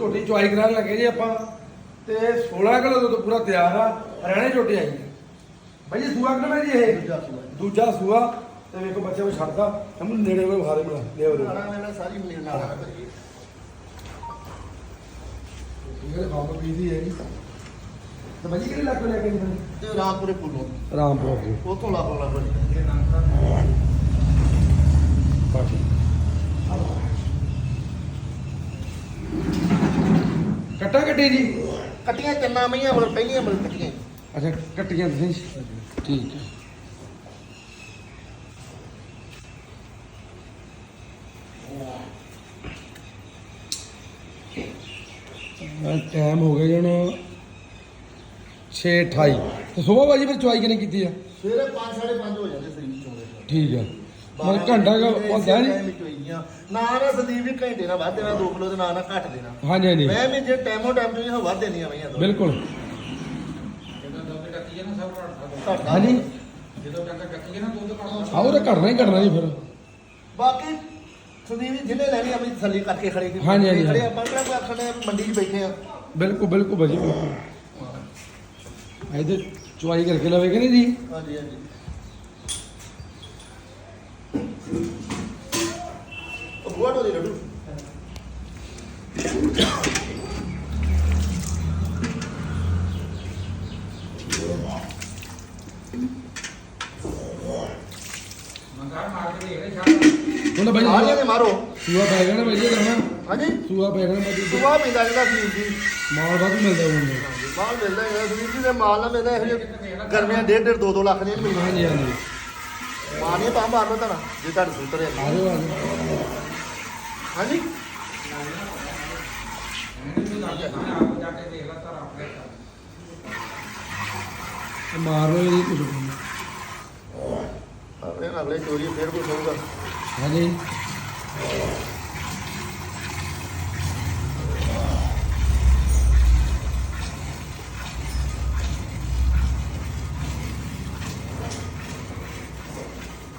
ਝੋਟੀ ਚੁਆਈ ਕਰਾਉਣ ਲੱਗੇ ਜੀ ਆਪਾਂ। ਤੇ 16 ਕਿਲੋ ਦੁੱਧ ਪੂਰਾ ਤਿਆਰ ਆ ਰਹਿਣੇ ਝੋਟੀ ਆਈ ਹੈ। ਭਾਈ ਜੀ ਸੂਆ ਕਿੰਨਾ ਜੀ ਇਹ? ਦੂਜਾ ਸੂਆ। ਦੂਜਾ ਸੂਆ। ਤੇ ਵੇਖੋ ਬੱਚੇ ਨੂੰ ਛੱਡਦਾ ਹਮ ਨੇੜੇ ਵਿਖਾ ਦੇ ਬਣਾ ਲੈ ਉਹ ਨਾੜਾ ਮੇਰਾ ਸਾਰੀ ਮੇਰੇ ਨਾਲ ਆ ਭਾਜੀ। ਇਹ ਬਾਬਾ ਪੀਦੀ ਹੈ ਜੀ। ਤੇ ਭਾਈ ਕਿਹੜੇ ਲੱਗ ਲੈ ਕੇ ਜੀ ਤੇ ਰਾਮਪੁਰੇ ਪੁੱਲੋਂ। ਰਾਮਪੁਰ ਜੀ ਉਤੋਂ ਲਾ ਲਾ ਭਾਜੀ ਪਾਠੀ ਕੱਟਾ ਕੱਟੀ ਜੀ? ਕੱਟੀਆਂ ਤਿੰਨਾਂ ਮਈਆਂ ਮਰ ਪਹਿਲੀਆਂ ਮਰ ਕੱਟੀਆਂ ਅੱਛਾ ਕੱਟੀਆਂ ਤੁਸੀਂ? ਠੀਕ ਹੈ। ਟਾਈਮ ਹੋ ਗਿਆ ਜਣ 6:28 ਤੇ ਸਵੇਰ ਬਾਜੀ ਫਿਰ ਚੁਆਈ ਕਿਨੇ ਕੀਤੀ ਆ? ਸਵੇਰੇ 5 5:30 ਹੋ ਜਾਂਦੇ ਸਰੀਰ ਚੋਂ ਠੀਕ ਆ। ਮਤਲਬ ਘੰਟਾ ਕੁ ਹੁੰਦਾ ਨਹੀਂ। ਨਾ ਨਾ ਸੰਦੀਪ ਵੀ ਘੰਟੇ ਨਾਲ ਵੱਧ ਦੇਣਾ 2 ਕਿਲੋ ਦੇ ਨਾਲ ਨਾ ਘੱਟ ਦੇਣਾ। ਹਾਂਜੀ ਹਾਂਜੀ। ਮੈਂ ਵੀ ਜੇ ਟਾਈਮੋ ਟਾਈਮ ਤੋਂ ਹੀ ਵੱਧ ਦੇਣੀਆਂ ਮਈਆਂ ਤੋਂ ਬਿਲਕੁਲ। ਨਾ ਘੱਟ ਘੱਟ ਹਾਂਜੀ। ਨਾ ਆਹ ਉਹ ਘਟਣਾ ਹੀ ਘਟਣਾ ਜੀ ਫਿਰ। ਬਾਕੀ ਸੰਦੀਪ ਜੀ ਜਿਹਨੇ ਲੈਣੀ ਆਪਣੀ ਤਸੱਲੀ ਕਰਕੇ ਖੜੇ ਕੀ ਹਾਂਜੀ, ਹਾਂਜੀ, ਖੜੇ। ਆਪਾਂ ਕਿਹੜਾ ਕੋਈ ਆਖਣੇ ਮੰਡੀ 'ਚ ਬੈਠੇ ਆ। ਬਿਲਕੁਲ ਬਿਲਕੁਲ ਬਾਜੀ ਬਿਲਕੁਲ। ਇਹਦੇ ਚੁਆਈ ਕਰਕੇ ਲਵੇ ਕਿ ਨਹੀਂ ਜੀ? ਹਾਂਜੀ ਹਾਂਜੀ ਉਹ ਬੁਆ ਢੋਲੀ ਲੱਡੂ ਮੰਗਾ ਮਾਰ ਕੇ ਦੇਖ ਲੈ ਹੁਣ ਬਾਈ ਆ ਜੇ ਮਾਰੋ। ਸੂਆ ਪੈ ਗਿਆ ਨਾ ਬਾਈ ਜੀ ਕਰਨਾ ਹਾਂਜੀ। ਸੂਆ ਪੈ ਗਿਆ ਨਾ ਬਾਈ ਸੁਆ ਪੈਂਦਾ ਜਿਹੜਾ ਸੰਦੀਪ ਜੀ ਮਾਲ ਬਾਅਦ ਮਿਲਦਾ ਉਹਨੂੰ ਮਾਲ ਮਿਲਦਾ ਹੈ ਸੰਦੀਪ ਜੀ ਦੇ ਮਾਲ ਨਾ ਮਿਲਦਾ ਇਹੋ ਜਿਹੇ ਗਰਮੀਆਂ ਡੇਢ ਡੇਢ 2 2 ਲੱਖ ਦੀਆਂ ਹਾਂਜੀ ਮਿਲਦੀਆਂ। ਹਾਂਜੀ ਮਾਰ ਨਹੀਂ ਤਾਂ ਮਾਰ ਲਓ ਤਾਂ ਜੇ ਤੁਹਾਡੇ ਸੂਤਰ ਆ। ਜਾਓ ਆ ਜਾਓ। ਹਾਂਜੀ। ਇਹ ਮਾਰ ਲਓ ਜੀ ਕੁਝ ਆਪਣੇ ਅਗਲੇ ਚੋਰੀ ਫੇਰ ਕੋਈ ਕਹੂਗਾ ਹਾਂਜੀ।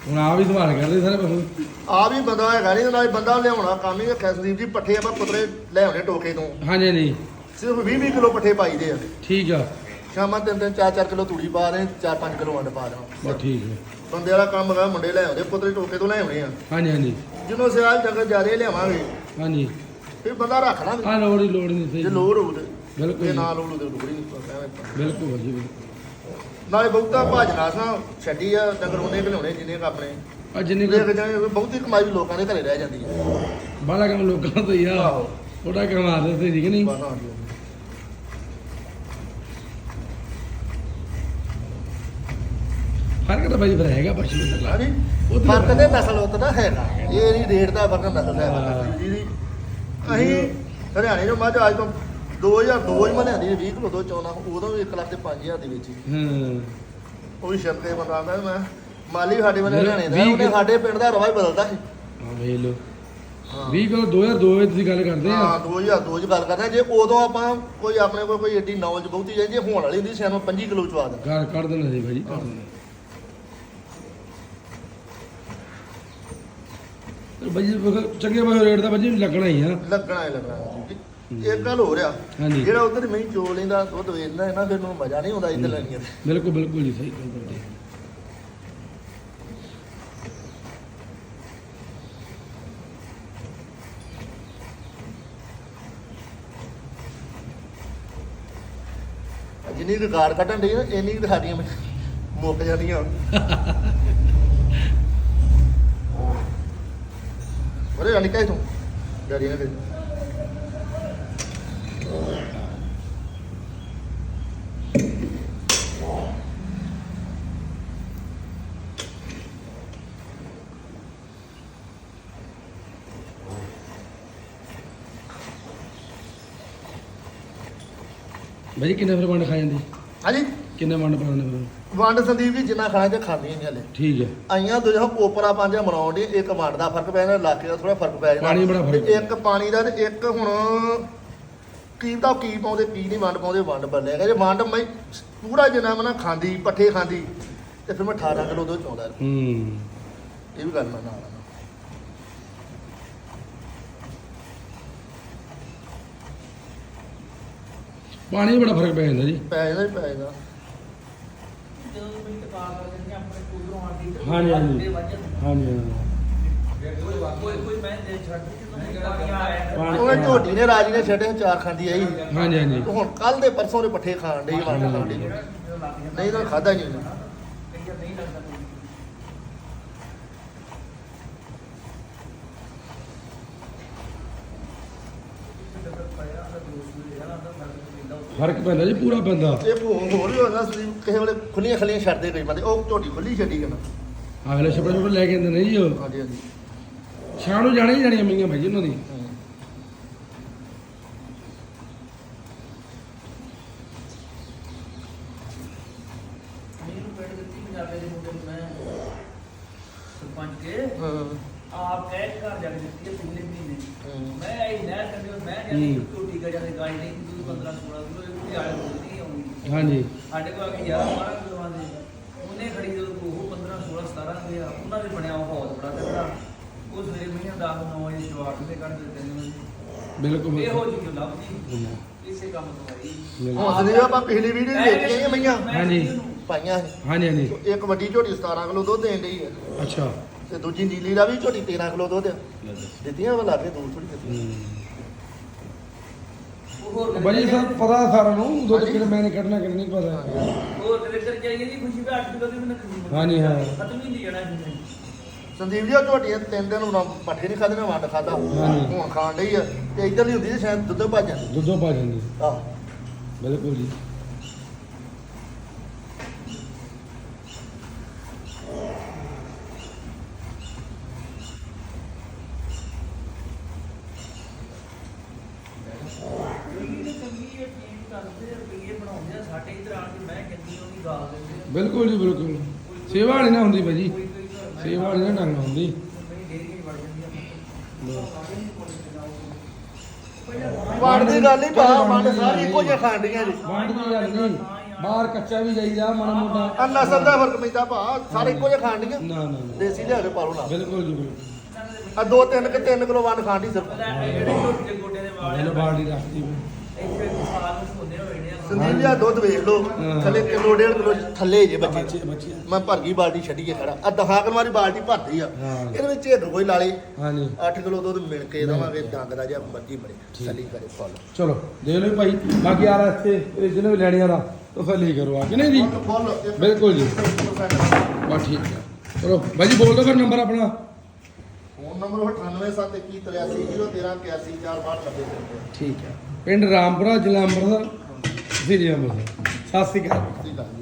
ਹੁਣ ਆ ਵੀ ਸੰਭਾਲ ਕਰਦੇ ਸਾਰੇ ਪਸ਼ੂ। ਆ ਵੀ ਬੰਦਾ ਹੈਗਾ ਨਹੀਂ ਨਾਲੇ ਬੰਦਾ ਲਿਆਉਣਾ ਕੰਮ ਹੀ ਰੱਖਿਆ ਸੰਦੀਪ ਜੀ ਪੱਠੇ ਆਪਾਂ ਪੁੱਤਰੇ ਲੈ ਆਉਣੇ ਟੋਕੇ ਤੋਂ। ਹਾਂਜੀ ਹਾਂਜੀ। ਸਿਰਫ 20 20 ਕਿਲੋ ਪੱਠੇ ਪਾਈਦੇ ਆ। ਠੀਕ ਆ। ਸ਼ਾਮਾਂ ਤਿੰਨ ਤਿੰਨ ਚਾਰ ਚਾਰ ਕਿਲੋ ਤੂੜੀ ਪਾ ਦੇ ਚਾਰ ਪੰਜ ਕਿਲੋ ਅੰਡ ਪਾ ਦੇਣਾ ਬਸ ਠੀਕ ਹੈ ਬੰਦੇ ਵਾਲਾ ਕੰਮ ਹੈਗਾ ਮੁੰਡੇ ਲੈ ਆਉਂਦੇ ਪੁੱਤਰੇ ਟੋਕੇ ਤੋਂ ਲੈ ਆਉਣੇ ਆ। ਹਾਂਜੀ ਹਾਂਜੀ। ਜਦੋਂ ਸਿਆਲ ਜਗਤ ਜ਼ਿਆਦੇ ਲਿਆਵਾਂਗੇ ਹਾਂਜੀ। ਫਿਰ ਬੰਦਾ ਰੱਖ ਲਾਂਗੇ। ਆ ਲੋੜ ਹੀ ਲੋੜ ਨਹੀਂ ਸਹੀ। ਜੇ ਲੋੜ ਹੋਊ ਤੇ ਬਿਲਕੁਲ ਜੇ ਜੀ। ਨਾ ਲੋੜ ਹੋਊ ਤੇ ਲੋੜ ਹੀ ਨਹੀਂ ਬਿਲਕੁਲ ਬਾਜੀ ਬਿਲਕੁਲ। ਨਾਲੇ ਬਹੁਤਾ ਭਾਜਨਾ ਸਾਂ ਛੱਡੀ ਆ ਡੰਗਰ ਉਹਨੇ ਘਲਾਉਣੇ ਜਿੰਨੇ ਕੁ ਆਪਣੇ। ਆ ਜਿੰਨੀ ਦੇਖ ਜਾਏ ਬਹੁਤੀ ਕਮਾਈ ਵੀ ਲੋਕਾਂ ਦੇ ਘਰੇ ਰਹਿ ਜਾਂਦੀ ਹੈ ਬਾਲਾ ਕੰਮ ਲੋਕਾਂ ਤੋਂ ਹੀ ਆ। ਆਹੋ। ਥੋੜਾ ਕਮਾ ਦਿੰਦੇ ਸੀ ਕਿ ਨਹੀਂ? ਬਸ ਹਾਂਜੀ। ਫ਼ਰਕ ਤਾਂ ਬਾਜੀ ਫਿਰ ਹੈਗਾ ਪਸ਼ੂ ਦਾ ਉਹ ਤਾਂ ਫ਼ਰਕ ਤੇ ਨਸਲ ਉਤ ਦਾ ਹੈਗਾ ਇਹ ਨਹੀਂ ਰੇਟ ਦਾ ਫ਼ਰਕ ਨਸਲ ਦਾ ਹਾਂ। ਹੈਗਾ ਜਿਹਦੀ ਅਸੀਂ ਹਰਿਆਣੇ ਤੋਂ ਮੱਝ ਅੱਜ ਤੋਂ 2002 ਚ ਮੈਂ ਲਿਆਂਦੀ 20 ਕਿਲੋ ਤੋਂ ਚੌਨਾ ਉਦੋਂ ਵੀ 1 ਲੱਖ ਤੇ 5000 ਦੇ ਵਿੱਚ ਹੀ। ਹਾਂ। ਉਹ ਸ਼ਰਤੇ ਬੰਦਾ ਮੈਂ ਮਾਲੀ ਸਾਡੇ ਬੰਦੇ ਹਰਿਆਣੇ ਦਾ ਉਹਨੇ ਸਾਡੇ ਪਿੰਡ ਦਾ ਰਵਾ ਹੀ ਬਦਲਦਾ ਸੀ। ਆ ਵੇਖ ਲਓ। ਹਾਂ। 20 ਕਿਲੋ 2002 ਵਿੱਚ ਦੀ ਗੱਲ ਕਰਦੇ ਹਾਂ ਆ 2002 ਚ ਗੱਲ ਕਰਦੇ ਹਾਂ। ਜੇ ਉਦੋਂ ਆਪਾਂ ਕੋਈ ਆਪਣੇ ਕੋਲ ਕੋਈ ਏਡੀ ਨੌਲੇਜ ਬਹੁਤੀ ਜਾਂਦੀ ਹੋਣ ਵਾਲੀ ਹੁੰਦੀ ਸਿਆਨੂੰ 25 ਕਿਲੋ ਚਵਾ ਦਾ। ਘਰ ਕੱਢ ਦੇਣਾ ਸੀ ਭਾਜੀ ਕੱਢ ਦੇਣਾ। ਤੇ ਫਿਰ ਚੰਗੇ ਪਾਸੇ ਰੇਟ ਦਾ ਭਾਜੀ ਲੱਗਣਾ ਹੀ ਆ। ਲੱਗਣਾ ਹੀ ਲੱਗਣਾ ਇੱਕ ਗੱਲ ਹੋ ਰਿਹਾ ਹਾਂਜੀ। ਜਿਹੜਾ ਉਧਰ ਮੈਂ ਚੋ ਲੈਂਦਾ ਦੁੱਧ ਵੇਚਦਾ ਹੈ ਨਾ ਫਿਰ ਨੂੰ ਮਜ਼ਾ ਨਹੀਂ ਆਉਂਦਾ ਇੱਧਰ ਲੈਣੀਆਂ ਤੇ। ਬਿਲਕੁਲ ਬਿਲਕੁਲ ਜੀ ਸਹੀ ਗੱਲ ਤੁਹਾਡੀ। ਜਿੰਨੀ ਗਾੜ ਕੱਢਣ ਡਈ ਨਾ ਇੰਨੀ ਕੁ ਸਾਡੀਆਂ ਮੁੱਕ ਜਾਂਦੀਆਂ। ਅਨਿਕਾ ਇਥੋਂ ਕਰੀ ਭਾਜੀ ਕਿੰਨੇ ਫਿਰ ਵੰਡ ਖਾ ਜਾਂਦੀ? ਹਾਂਜੀ? ਕਿੰਨੇ ਵੰਡ ਪਾਉਣੇ ਫਿਰ? ਵੰਡ ਸੰਦੀਪ ਜੀ ਜਿੰਨਾ ਖਾਣਾ ਤੇ ਖਾਂਦੀਆਂ ਨਹੀਂ ਹਲੇ। ਠੀਕ ਹੈ। ਆਈਆਂ ਦੂਜਾ ਕੋਪਰਾ ਪੰਜਾ ਮਨਾਉਣ ਦੀ ਇੱਕ ਮੱਡ ਦਾ ਫ਼ਰਕ ਪੈ ਇਲਾਕੇ ਦਾ ਥੋੜਾ ਫ਼ਰਕ ਪੈ ਜਾਂਦਾ ਪਾਣੀ ਬੜਾ ਫ਼ਰਕ ਤੇ ਇੱਕ ਪਾਣੀ ਦਾ ਤੇ ਇੱਕ ਹੁਣ ਕੀ ਤਾਂ ਕੀ ਪਾਉਂਦੇ ਕੀ ਨਹੀਂ ਵੰਡ ਪਾਉਂਦੇ ਵੰਡ ਬੰਨੇਗਾ ਜੇ ਵੰਡ ਮੈਂ ਪੂਰਾ ਜਿੰਨਾ ਮੈਂ ਨਾ ਖਾਂਦੀ ਪੱਠੇ ਖਾਂਦੀ ਤੇ ਫਿਰ ਮੈਂ 18 ਕਿਲੋ ਦੁੱਧ ਚਾਉਂਦਾ ਹੂੰ। ਇਹ ਵੀ ਗੱਲ ਮੈਂ ਨਾਲ। ਪਾਣੀ ਬੜਾ ਫ਼ਰਕ ਪੈ ਜਾਂਦਾ ਜੀ। ਪੈ ਜਾਂਦਾ ਹੀ ਪੈ ਜਾਂਦਾ। ਜਦੋਂ ਵੀ ਟਪਾ ਕਰ ਦਿੰਦੇ ਆਪਣੇ ਕੋਲੋਂ ਆਂਦੀ ਤੇ ਹਾਂਜੀ, ਹਾਂਜੀ। ਹਾਂਜੀ ਹਾਂ ਕੋਈ ਕੋਈ ਮੈਂ ਦੇ ਛੱਡ ਉਹ ਝੋਟੀ ਨੇ ਰਾਜੀ ਨੇ ਛੱਡੇ ਚਾਰ ਖਾਂਦੀ ਆਈ। ਹਾਂਜੀ ਹਾਂਜੀ। ਹੁਣ ਕੱਲ ਦੇ ਪਰਸੋਂ ਦੇ ਪੱਠੇ ਖਾਣ ਡਈ ਵੰਡ ਖਾਣ ਡਈ। ਨਹੀਂ ਤਾਂ ਖਾਦਾ ਨਹੀਂ। ਨਹੀਂ ਲੱਗਦਾ ਕੋਈ ਫ਼ਰਕ ਪੈਂਦਾ ਜੀ ਪੂਰਾ ਪੈਂਦਾ। ਇਹ ਭੋਗ ਹੋਰ ਵੀ ਹੁੰਦਾ ਸੀ ਕਿਸੇ ਵੇਲੇ ਖੁੱਲੀਆਂ ਖਲੀਆਂ ਛੱਡਦੇ ਕਈ ਬੰਦੇ। ਉਹ ਝੋਟੀ ਖੁੱਲੀ ਛੱਡੀ ਗਏ ਅਗਲੇ ਛਪੜੇ ਛਪੜੇ ਲੈ ਕੇ ਆਉਂਦੇ ਨੇ ਜੀ ਉਹ। ਹਾਂਜੀ ਹਾਂਜੀ। ਸ਼ਾਮ ਨੂੰ ਜਾਣੀ ਜਾਣੀਆਂ ਮਹੀਆਂ ਭਾਈ ਜੀ ਉਹਨਾਂ ਦੀ। ਹੂੰ। ਮੈਨੂੰ ਪਿੰਡ ਦਿੱਤੀ ਪੰਜਾਬੇ ਦੇ ਮੁੰਡੇ ਨੂੰ ਮੈਂ। ਸਰਪੰਚ ਕੇ। ਆਪ ਕਹਿ ਘਰ ਜਾ ਕੇ ਦਿੱਤੀ ਹੈ ਪਿਛਲੇ ਮਹੀਨੇ ਹੂੰ। ਮੈਂ ਇਹ ਨਹਿਰ ਕੰਢੇ ਮੈਂ ਜਾਨੀ ਹੂੰ। ਟੋਟੀ ਕਾ ਜਾਂਦੇ ਗਾਈ ਨਹੀਂ ਕਿ 15 16 ਕਿਲੋ ਇਹ ਕੋਈ ਆਲੇ ਕੋਲ ਨਹੀਂ ਆਉਂਦੀ ਹਾਂਜੀ। ਸਾਡੇ ਕੋਲ ਆ ਕੇ 11 12 ਕਿਲੋ ਆਂਦੇ ਉਹਨੇ ਖੜੀ ਜਦੋਂ ਉਹ 15 16 17 ਦੇ ਆ ਉਹਨਾਂ ਦੇ ਬਣਿਆ ਉਹ ਬਹੁਤ ਬੜਾ ਤਗੜਾ ਉਹ ਸਵੇਰੇ ਮਹੀਨਾ 10 9 ਵਜੇ ਜਵਾਕ ਦੇ ਕੱਢ ਦਿੱਤੇ ਨੇ ਬਿਲਕੁਲ। ਇਹੋ ਜਿਹੀ ਲੱਭਦੀ ਇਸੇ ਕੰਮ ਤੋਂ ਆਈ। ਬਿਲਕੁਲ। ਹੁਣ ਸਦੀ ਆਪਾਂ ਪਿਛਲੀ ਵੀਡੀਓ ਵਿੱਚ ਦੇਖੀਆਂ ਮਈਆਂ। ਹਾਂਜੀ। ਪਾਈਆਂ ਸੀ। ਹਾਂਜੀ ਹਾਂਜੀ। ਇੱਕ ਵੱਡੀ ਝੋਟੀ 17 ਕਿਲੋ ਦੁੱਧ ਦੇਣ ਡਈ ਹੈ ਅੱਛਾ। ਤੇ ਦੂਜੀ ਨੀਲੀ ਦਾ ਵੀ ਝੋਟੀ 13 ਕਿਲੋ ਦੁੱਧ। ਦਿੱਤੀਆਂ ਵਾ ਲਾਗੇ ਦੂਰ ਥੋੜੀ ਦਿੱਤੀਆਂ ਹੋਰ ਬਾਜੀ ਸਾਹਿਬ ਪਤਾ ਸਾਰਿਆਂ ਨੂੰ ਦੁੱਧ ਕਿਹਨੇ ਮੈਨੇ ਕੱਢਣਾ ਨਹੀਂ ਪਤਾ। ਹੋਰ ਕ੍ਰਿਕਟਰ ਚਾਹੀਏ ਦੀ ਖੁਸ਼ੀ ਦਾ 8 ਕਿਲੋ ਦੀ ਮੈਨੂੰ ਖੁਸ਼ੀ ਹਾਂਜੀ, ਹਾਂ। ਖਤਮ ਹੀ ਨਹੀਂ ਜਾਣਾ ਇਹਨੇ। ਸੰਦੀਪ ਜੀ ਉਹ ਝੋਟੀਆਂ ਤਿੰਨ ਦਿਨ ਉਹਨਾਂ ਪੱਠੇ ਨਹੀਂ ਖਾਦੇ ਨਾ ਵੰਡ ਖਾਦਾ ਹਾਂਜੀ। ਹੁਣ ਖਾਣ ਡਈ ਆ। ਤੇ ਇੱਧਰ ਨਹੀਂ ਹੁੰਦੀ ਤੇ ਸ਼ਾਇਦ ਦੁੱਧ ਭੱਜ ਜਾਂਦੀ। ਦੁੱਧੋਂ ਪਾ ਜਾਂਦੀ। ਆਹ। ਬਿਲਕੁਲ ਜੀ ਇਹ ਚੰਗੀ ਇਹ ਚੀਜ਼ ਕਰਦੇ ਰੁਪਈਏ ਬਣਾਉਂਦੇ ਆ ਸਾਡੇ ਇਧਰ ਆਣ ਕੇ ਮੈਂ ਕਹਿੰਦੀ ਉਹਦੀ ਗਾਲ ਦਿੰਦੇ ਆ। ਬਿਲਕੁਲ ਜੀ ਬਿਲਕੁਲ। ਸੇਵਾ ਵਾਲੀ ਨਾ ਹੁੰਦੀ ਭਾਜੀ। ਮੈਂ ਸੇਵਾ ਵਾਲੀ ਨਾ ਢੰਗ ਨਾਲ ਹੁੰਦੀ। ਵੜ ਦੀ ਗੱਲ ਨਹੀਂ ਸਾਰੀ ਇੱਕੋ ਜਿਹਾ ਜੀ। ਵੰਡ ਦੀ ਗੱਲ ਨਹੀਂ। ਬਾਹਰ ਕੱਚਾ ਵੀ ਜਾਈਦਾ ਮਾੜਾ ਮੋਟਾ। ਆ ਨਸਲ ਦਾ ਫ਼ਰਕ ਪੈਂਦਾ ਭਾ ਸਾਰੇ ਇੱਕੋ ਜਿਹਾ ਖਾਣ ਡੀਆਂ ਨਾ ਨਾ ਨਾ। ਦੇਸੀ ਲਿਆ ਕੇ ਪਾ ਲਓ ਨਾ। ਬਿਲਕੁਲ ਜੀ ਬਿਲਕੁਲ। ਆ ਦੋ ਤਿੰਨ ਕਿ ਤਿੰਨ ਕਿਲੋ ਵੰਡ ਦੀ ਸਿਰਫ। ਜਿਹੜੇ ਝੋਟੇ ਦੇ ਗੋਡੇ ਦੇ ਵਾਲ ਮੈਨੂੰ ਬਾਲਟੀ ਰੱਖਦੀ ਸੋਨੇ ਹੋਏ ਨੇ ਆ। ਸੰਦੀਪ ਜੀ ਆਹ ਦੁੱਧ ਵੇਖ ਲਓ। ਥੱਲੇ ਕਿਲੋ ਡੇਢ ਕਿਲੋ ਥੱਲੇ ਜੇ ਬੱਚੇ। ਮੈਂ ਭਰ ਗਈ ਬਾਲਟੀ ਛੱਡੀ ਕੇ ਖੜਾ। ਆ ਦਹਾ ਕਿਲੋ ਵਾਲੀ ਬਾਲਟੀ ਭਰਦੀ ਆ। ਇਹਦੇ ਵਿੱਚ ਢੇਡ ਕੋਈ ਲਾ ਲੇ ਹਾਂਜੀ। 8 ਕਿਲੋ ਦੁੱਧ ਮਿਲ ਕੇ ਦਵਾਂਗੇ ਡੰਗ ਦਾ ਜਿਹਾ ਮਰਜ਼ੀ ਬਣੇ ਠੀਕ। ਸਲੀ ਕਰੇ ਫੁੱਲ। ਚਲੋ ਦੇ ਲਓ ਭਾਈ ਬਾਕੀ ਆ ਰਸਤੇ ਇਹ ਜਿਹਨੇ ਵੀ ਲੈਣੀਆਂ ਦਾ ਤਸੱਲੀ ਕਰੋ ਆ ਕਿ ਨਹੀਂ ਜੀ? ਬਿਲਕੁਲ ਜੀ। ਬਸ ਠੀਕ ਹੈ। ਚਲੋ ਭਾਈ ਜੀ ਬੋਲ ਦਿਓ ਫਿਰ ਨੰਬਰ ਆਪਣਾ। ਫੋਨ ਨੰਬਰ 9871138492 ਠੀਕ ਹੈ। ਪਿੰਡ ਰਾਮਪੁਰਾ ਜ਼ਿਲ੍ਹਾ ਅੰਮ੍ਰਿਤਸਰ ਜੀ ਜ਼ਿਲ੍ਹਾ ਅੰਮ੍ਰਿਤਸਰ ਸਤਿ ਸ਼੍ਰੀ ਅਕਾਲ।